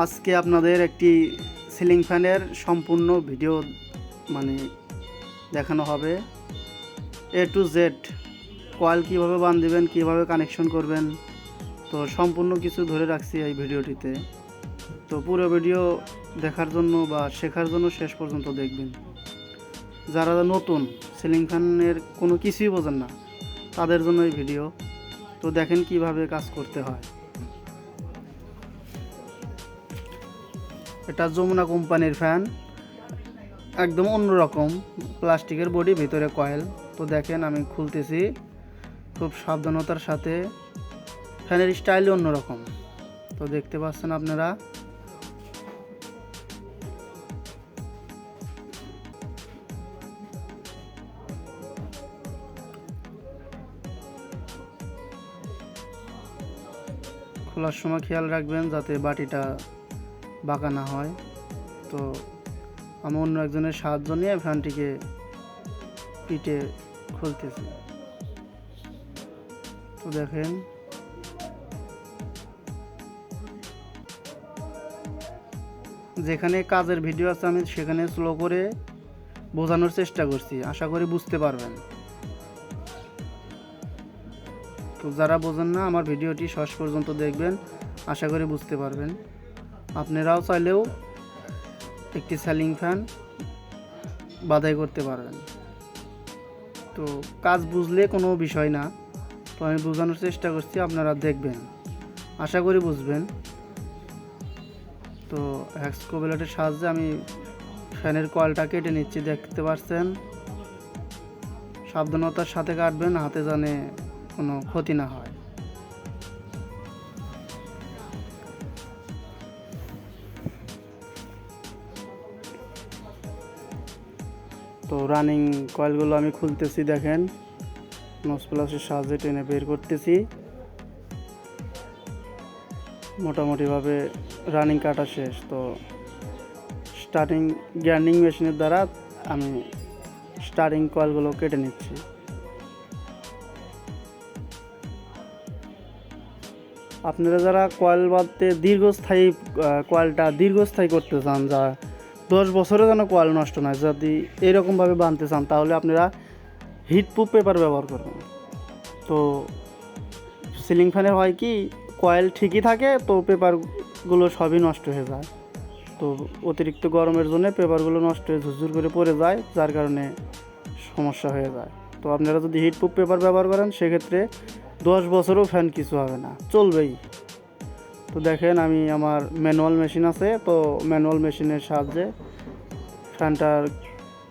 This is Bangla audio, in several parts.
আজকে আপনাদের একটি সিলিং ফ্যানের সম্পূর্ণ ভিডিও মানে দেখানো হবে। এ টু জেড কয়েল কীভাবে বাঁধবেন, কীভাবে কানেকশন করবেন, তো সম্পূর্ণ কিছু ধরে রাখছি এই ভিডিওটিতে তো পুরো ভিডিও দেখার জন্য বা শেখার জন্য শেষ পর্যন্ত দেখবেন। যারা নতুন সিলিং ফ্যানের কোনো কিছুই বোঝেন না, তাদের জন্য এই ভিডিও তো দেখেন কীভাবে কাজ করতে হয়। এটা যমুনা কোম্পানির ফ্যান। একদম অন্যরকম প্লাস্টিকের বডি, ভিতরে কয়েল। তো দেখেন আমি খুলতেছি খুব সাবধানতার সাথে। ফ্যানের স্টাইলই অন্যরকম। তো দেখতে পাচ্ছেন আপনারা। খোলার সময় খেয়াল রাখবেন যাতে বাটিটা বাঁকা না হয়। তো আমি অন্য একজনের সাহায্য নিয়ে ফ্যানটিকে পিঠে খুলতেছি। তো দেখেন। যেখানে কাজের ভিডিও আছে, আমি সেখানে স্লো করে বোঝানোর চেষ্টা করছি। আশা করি বুঝতে পারবেন। তো যারা বোঝেন না, আমার ভিডিওটি শেষ পর্যন্ত দেখবেন। আশা করি বুঝতে পারবেন। আপনারাও চাইলেও একটি সেলিং ফ্যান বাধাই করতে পারবেন। তো কাজ বুঝলে কোনো বিষয় না, তো আমি বোঝানোর চেষ্টা করছি, আপনারা দেখবেন। আশা করি বুঝবেন। তো হ্যাক্সকোবেলেটের সাহায্যে আমি ফ্যানের কয়েলটা কেটে নিচ্ছি, দেখতে পাচ্ছেন? সাবধানতার সাথে কাটবেন, হাতে জানে কোনো ক্ষতি না হয়। তো রানিং কয়েলগুলো আমি খুলতেছি দেখেন। নস প্লাসের সাহায্যে টেনে বের করতেছি। মোটামুটিভাবে রানিং কাটা শেষ, তো স্টার্টিং গ্যান্ডিং মেশিনের দ্বারা আমি স্টার্টিং কয়েলগুলো কেটে নিচ্ছি। আপনারা যারা কয়েল বাঁধতে দীর্ঘস্থায়ী কয়েলটা দীর্ঘস্থায়ী করতে চান, যা দশ বছরে যেন কয়েল নষ্ট নয় যদি এরকমভাবে বাঁধতে চান, তাহলে আপনারা হিট হিটপ্রুফ পেপার ব্যবহার করবেন। তো সিলিং ফ্যানে হয় কি, কয়েল ঠিকই থাকে, তো পেপারগুলো সবই নষ্ট হয়ে যায়। তো অতিরিক্ত গরমের জন্য পেপারগুলো নষ্ট হয়ে ঝুরঝুর করে পড়ে যায়, যার কারণে সমস্যা হয়ে যায়। তো আপনারা যদি হিট হিটপ্রুফ পেপার ব্যবহার করেন, সেক্ষেত্রে দশ বছরও ফ্যান কিছু হবে না, চলবেই। তো দেখেন, আমি আমার ম্যানুয়াল মেশিন আছে, তো ম্যানুয়াল মেশিনের সাহায্যে ফ্যানটার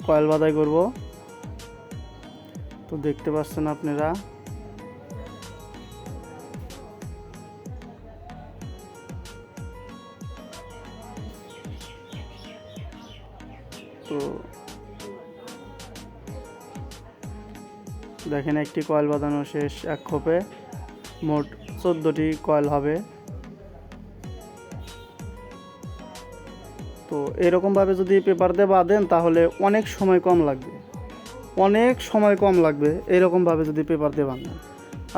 কয়েল বাদাই করব। তো দেখতে পাচ্ছেন আপনারা। তো দেখেন, একটি কয়েল বাঁধানো শেষ এক খোপে। মোট চোদ্দোটি কয়েল হবে। তো এরকমভাবে যদি পেপার দিয়ে বাঁধেন তাহলে অনেক সময় কম লাগবে। অনেক সময় কম লাগবে এরকমভাবে যদি পেপার দিয়ে বাঁধেন।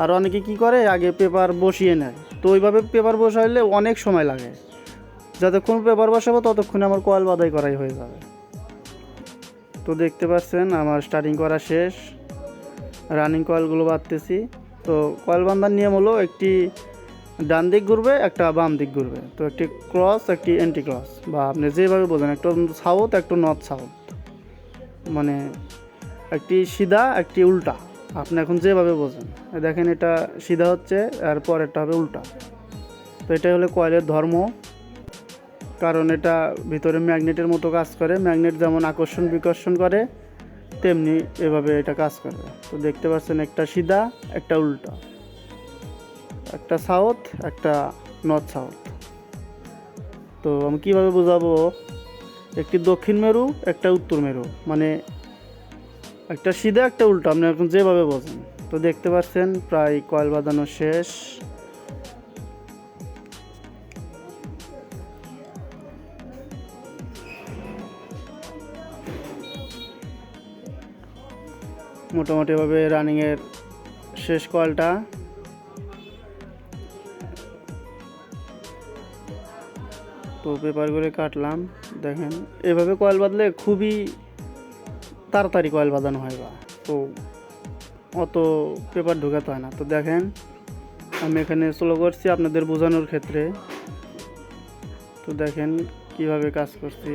আর অনেকে কি করে, আগে পেপার বসিয়ে নেয়। তো ওইভাবে পেপার বসাইলে অনেক সময় লাগে। যতক্ষণ পেপার বসাবো, ততক্ষণে আমার কয়েল বাঁধাই করাই হয়ে যাবে। তো দেখতে পাচ্ছেন, আমার স্টার্টিং করা শেষ। রানিং কয়েলগুলো বাঁধতেছি। তো কয়েল বাঁধার নিয়ম হলো একটি ডান দিক ঘুরবে, একটা বাম দিক ঘুরবে। তো একটি ক্রস একটি অ্যান্টি ক্রস বা আপনি যেভাবে বোঝেন একটা সাউথ একটা নর্থ সাউথ মানে একটি সিধা, একটি উল্টা। আপনি এখন যেভাবে বোঝেন দেখেন এটা সিধা হচ্ছে, আর পরেরটা হবে উল্টা। তো এটাই হলো কয়েলের ধর্ম। কারণ এটা ভিতরে ম্যাগনেটের মতো কাজ করে, ম্যাগনেট যেমন আকর্ষণ বিকর্ষণ করে, তেমনি এভাবে এটা কাজ করে। তো দেখতে পাচ্ছেন একটা সিধা, একটা উল্টা। একটা সাউথ, একটা নর্থ সাউথ। তো আমি কীভাবে বোঝাবো? একটি দক্ষিণ মেরু, একটা উত্তর মেরু। মানে একটা সিধা, একটা উল্টো। আপনি এখন যেভাবে বোঝেন। তো দেখতে পাচ্ছেন, প্রায় কয়েল বাঁধানো শেষ। মোটামুটিভাবে রানিংয়ের শেষ কয়েলটা। তো পেপারগুলো কাটলাম, দেখেন। এভাবে কয়েল বাঁধলে খুবই তাড়াতাড়ি কয়েল বাঁধানো হয় বা। তো অত পেপার ঢোকাতে হয় না। তো দেখেন, আমি এখানে স্লো করছি আপনাদের বোঝানোর ক্ষেত্রে। তো দেখেন কীভাবে কাজ করছি।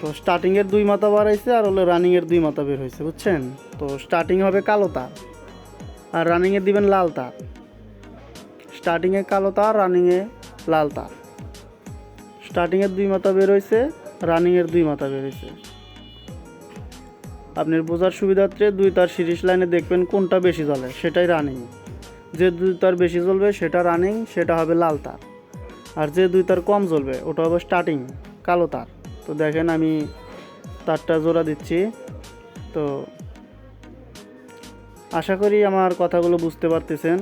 তো স্টার্টিংয়ের দুই মাথা বাড়াইছে আর হলো রানিংয়ের দুই মাথা বের হয়েছে বুঝছেন? তো স্টার্টিং হবে কালো তার, আর রানিংয়ে দিবেন লাল তার। স্টার্টিংয়ে কালো তার রানিংয়ে লাল তার। স্টার্টিংয়ের দুই মাথা বের রানিংয়ের দুই মাথা বের হয়েছে আপনার বোঝার সুবিধার্থে দুই তার সিরিজ লাইনে দেখবেন কোনটা বেশি জ্বলে, সেটাই রানিং। যে দুই তার বেশি জ্বলবে, সেটা রানিং, সেটা হবে লাল তার। আর যে দুই তার কম জ্বলবে, ওটা হবে স্টার্টিং, কালো তার। তো দেখেন আমি তারটা জোড়া দিচ্ছি। তো আশা করি আমার কথাগুলো বুঝতে পারতেছেন।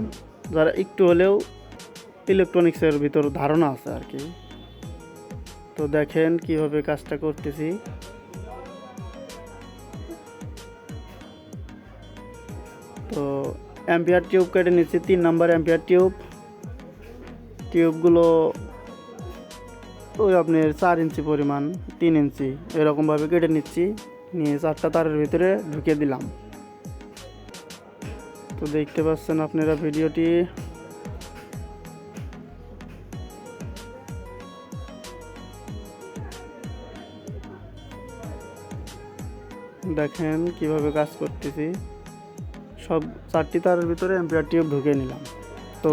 যারা একটু হলেও ইলেকট্রনিক্সের ভিতর ধারণা আছে আর কি। তো দেখেন কীভাবে কাজটা করতেছি। তো অ্যাম্পিয়ার টিউব কেটে নিচ্ছি, তিন নাম্বার অ্যাম্পিয়ার টিউব। টিউবগুলো ওই আপনার চার ইঞ্চি পরিমাণ, তিন ইঞ্চি এরকমভাবে কেটে নিচ্ছি, নিয়ে চারটা তারের ভিতরে ঢুকিয়ে দিলাম। তো দেখতে পাচ্ছেন আপনারা ভিডিওটি। দেখেন কীভাবে কাজ করতেছি। সব চারটি তারের ভিতরে এম্পিয়ার টিউব ঢুকিয়ে নিলাম। তো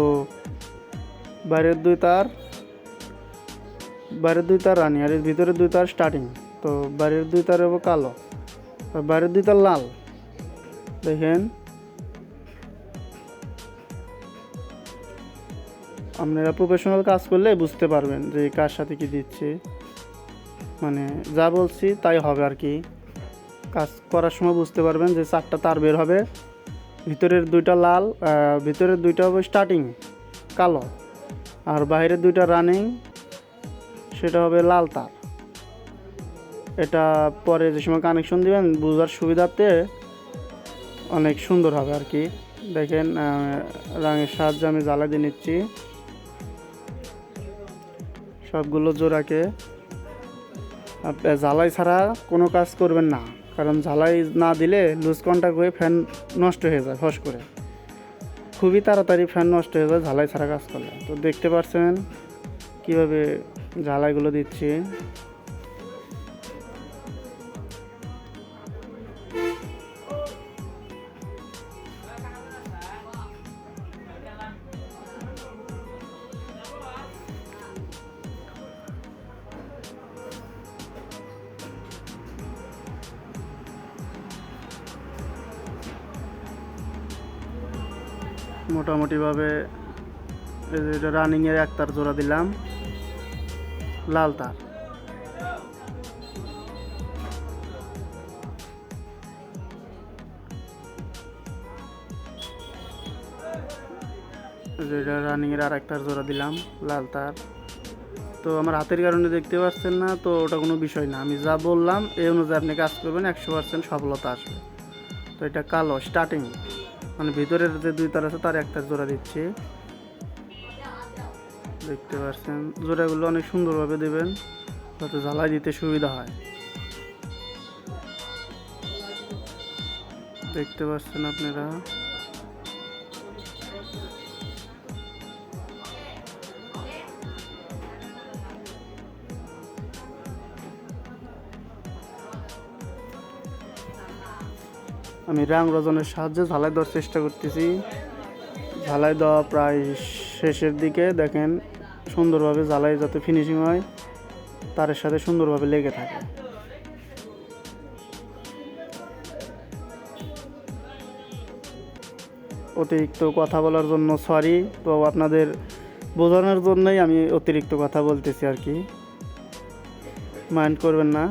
বাইরের দুই তার, বাইরের দুই তার রানি আর এর ভিতরে দুই তার স্টার্টিং তো বাইরের দুই তার হব কালো, আর বাইরের দুই তার লাল। দেখেন। আপনারা প্রফেশনাল কাজ করলে বুঝতে পারবেন যে কার সাথে কি দিচ্ছে। মানে যা বলছি তাই হবে আর কি। কাজ করার সময় বুঝতে পারবেন যে চারটা তার বের হবে। ভিতরের দুইটা লাল ভিতরের দুইটা হবে স্টার্টিং কালো। আর বাইরের দুইটা রানিং সেটা হবে লাল তার। এটা পরে যে সময় কানেকশন দিবেন, বোঝার সুবিধাতে অনেক সুন্দর হবে আর কি। দেখেন রঙের সাহায্যে আমি জ্বালা দিয়ে নিচ্ছি। সবগুলো জোড়াকে। জ্বালাই ছাড়া কোনো কাজ করবেন না। কারণ ঝালাই না দিলে লুজ কন্ট্যাক্ট হয়ে ফ্যান নষ্ট হয়ে যায়, ফস করে। খুবই তাড়াতাড়ি ফ্যান নষ্ট হয়ে যায় ঝালাই ছাড়া কাজ করলে। তো দেখতে পাচ্ছেন কীভাবে ঝালাইগুলো দিচ্ছি। মোটামুটিভাবে রানিংয়ের এক তার জোড়া দিলাম। লাল তার। রানিংয়ের আর একটার জোড়া দিলাম, লাল তার। তো আমার হাতের কারণে দেখতে পাচ্ছেন না, তো ওটা কোনো বিষয় না। আমি যা বললাম, এই অনুযায়ী আপনি কাজ করবেন, একশো পার্সেন্ট সফলতা আসবে। তো এটা কালো স্টার্টিং মানে ভিতরের যে দুই তার আছে, তার একটা জোড়া দিচ্ছি। দেখতে পাচ্ছেন জোড়াগুলো অনেক সুন্দরভাবে দেবেন, যাতে জ্বালাই দিতে সুবিধা হয়। দেখতে পাচ্ছেন আপনারা? আমি রাং রজনের সাহায্যে ঝালাই দেওয়ার চেষ্টা করতেছি। ঝালাই দেওয়া প্রায় শেষের দিকে দেখেন সুন্দরভাবে ঝালাই যাতে ফিনিশিং হয়, তার সাথে সুন্দরভাবে লেগে থাকে। অতিরিক্ত কথা বলার জন্য সরি তো আপনাদের বোঝানোর জন্যই আমি অতিরিক্ত কথা বলতেছি আর কি। মাইন্ড করবেন না।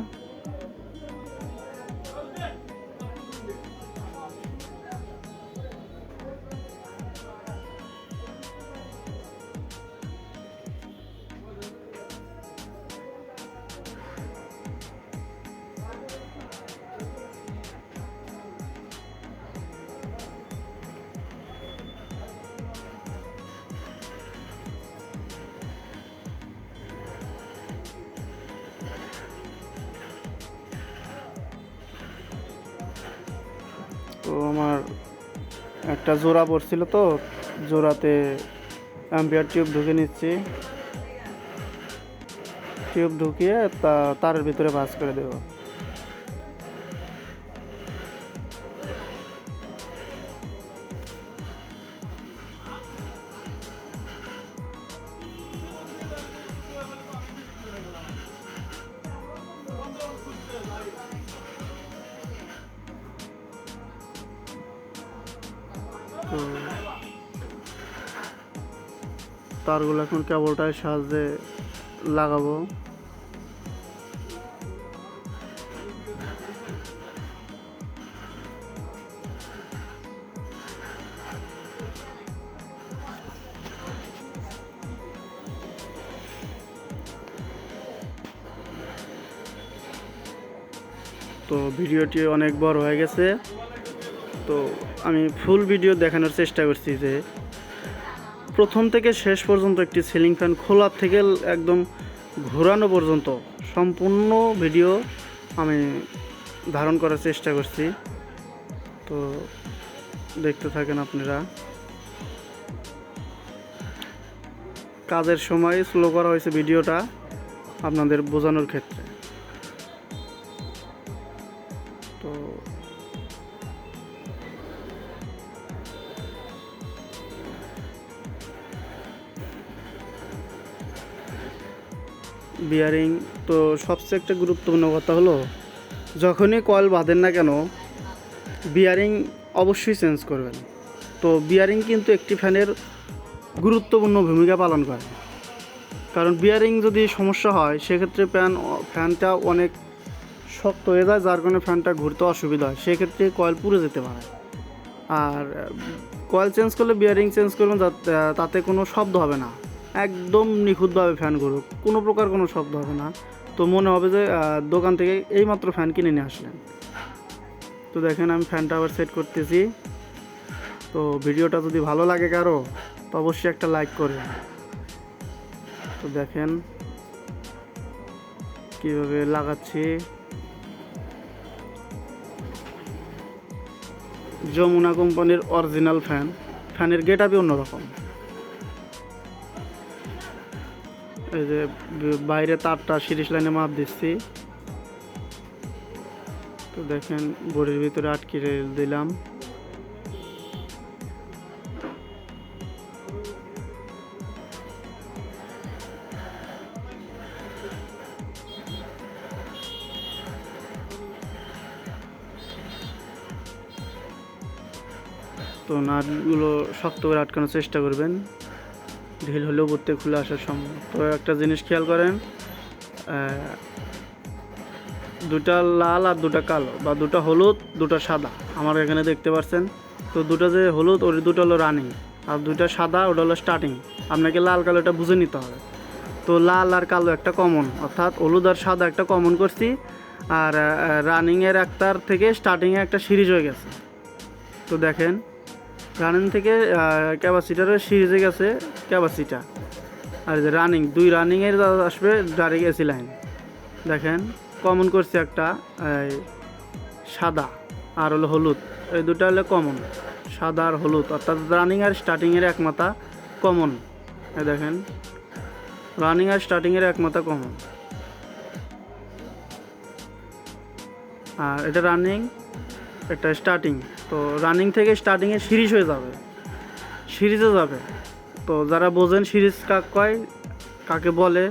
আমার একটা জোড়া পড়ছিল তো, জোড়াতে অ্যাম্পিয়ার টিউব ঢুকে নিচ্ছি। টিউব ঢুকিয়ে তা, তারের ভিতরে ভাঁজ করে দেবো। তো তারগুলো এখন কেবলটার সাহায্যে লাগাবো। তো ভিডিওটি অনেক বড় হয়ে গেছে। তো আমি ফুল ভিডিও দেখানোর চেষ্টা করছি যে প্রথম থেকে শেষ পর্যন্ত একটি সিলিং ফ্যান খোলার থেকে একদম ঘোরানো পর্যন্ত সম্পূর্ণ ভিডিও আমি ধারণ করার চেষ্টা করছি। তো দেখতে থাকেন আপনারা। কাজের সময় স্লো করা হয়েছে ভিডিওটা আপনাদের বোঝানোর ক্ষেত্রে। তো বিয়ারিং তো সবচেয়ে একটা গুরুত্বপূর্ণ কথা হলো, যখনই কয়েল বাঁধেন না কেন বিয়ারিং অবশ্যই চেঞ্জ করবেন। তো বিয়ারিং কিন্তু একটি ফ্যানের গুরুত্বপূর্ণ ভূমিকা পালন করে। কারণ বিয়ারিং যদি সমস্যা হয়, সেক্ষেত্রে ফ্যান ফ্যানটা অনেক শক্ত হয়ে যায়, যার কারণে ফ্যানটা ঘুরতে অসুবিধা হয়। সেক্ষেত্রে কয়েল পুড়ে যেতে পারে। আর কয়েল চেঞ্জ করলে বিয়ারিং চেঞ্জ করবেন তাতে কোনো শব্দ হবে না। একদম নিখুঁতভাবে ফ্যান ঘুরুক কোনো প্রকার কোনো শব্দ হবে না। তো মনে হবে যে দোকান থেকে এইমাত্র ফ্যান কিনে নিয়ে আসলেন। তো দেখেন আমি ফ্যানটা আবার সেট করতেছি। তো ভিডিওটা যদি ভালো লাগে কারও, তো অবশ্যই একটা লাইক করবেন। তো দেখেন কীভাবে লাগাচ্ছি। যমুনা কোম্পানির অরিজিনাল ফ্যান ফ্যানের গেট আপই অন্যরকম। এই যে বাইরে তারটা সিরিজ লাইনে মাপ দিচ্ছি। তো দেখেন বড়ির ভিতরে আটকে দিলাম। তো নাটগুলো শক্ত করে আটকানোর চেষ্টা করবেন। ঢিল হলেও পড়তে খুলে আসার সম্ভব। তো একটা জিনিস খেয়াল করেন দুটা লাল আর দুটা কালো বা দুটা হলুদ, দুটা সাদা। আমার এখানে দেখতে পাচ্ছেন তো দুটো যে হলুদ, ওই দুটো হলো রানিং আর দুটা সাদা, ওটা হলো স্টার্টিং আপনাকে লাল কালোটা বুঝে নিতে হবে। তো লাল আর কালো একটা কমন অর্থাৎ হলুদ আর সাদা একটা কমন করছি আর রানিংয়ের একটার থেকে স্টার্টিংয়ে একটা সিরিজ হয়ে গেছে। তো দেখেন রানিং থেকে ক্যাপাসিটারের সিরিজে গেছে ক্যাপাসিটা আর যে রানিং দুই রানিংয়ের আসবে ডাইরেক্ট এসি লাইন দেখেন কমন করছে একটা সাদা আর হলো হলুদ। এই দুটো হলো কমন সাদা আর হলুদ। অর্থাৎ রানিং আর স্টার্টিংয়ের এক মাথা কমন এই দেখেন রানিং আর স্টার্টিংয়ের এক মাথা কমন আর এটা রানিং এটা স্টার্টিং তো রানিং থেকে স্টার্টিংয়ে সিরিজ হয়ে যাবে। সিরিজে যাবে। তো যারা বোঝেন সিরিজ কাক কয়, কাকে বলে,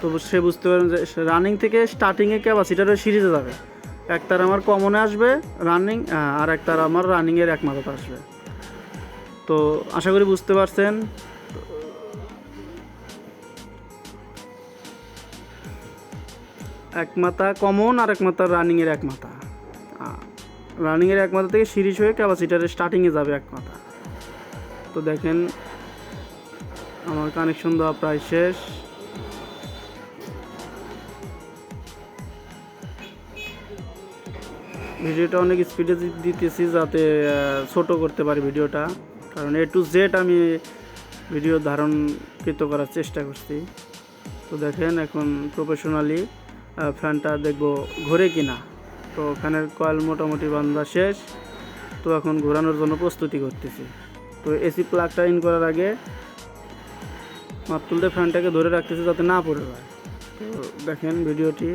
তো সে বুঝতে পারেন যে রানিং থেকে স্টার্টিংয়ে ক্যাপাসিটারের সিরিজে যাবে। একটার আমার কমনে আসবে রানিং আর একটার আমার রানিংয়ের এক মাথাতে আসবে। তো আশা করি বুঝতে পারছেন। এক মাথা কমন আর এক মাথা রানিংয়ের এক মাথা রানিংয়ের এক মাথা থেকে সিরিজ হয়ে ক্যাপাসিটারের স্টার্টিংয়ে যাবে এক মাথা। তো দেখেন, আমার কানেকশন দেওয়া প্রায় শেষ। ভিডিওটা অনেক স্পিডে দিতেছি যাতে ছোট করতে পারি ভিডিওটা। কারণ এ টু জেড আমি ভিডিও ধারণকৃত করার চেষ্টা করছি। তো দেখেন এখন প্রফেশনালি ফ্যানটা দেখব ঘোরে কিনা। তো ফ্যানের কয়েল মোটামুটি বান্ধা শেষ। তো এখন ঘোরানোর জন্য প্রস্তুতি করতেছি। তো এসি প্লাগটা ইন করার আগে মাত তুলতে ফ্যানটাকে ধরে রাখতেছি যাতে না পড়ে যায়। তো দেখেন ভিডিওটি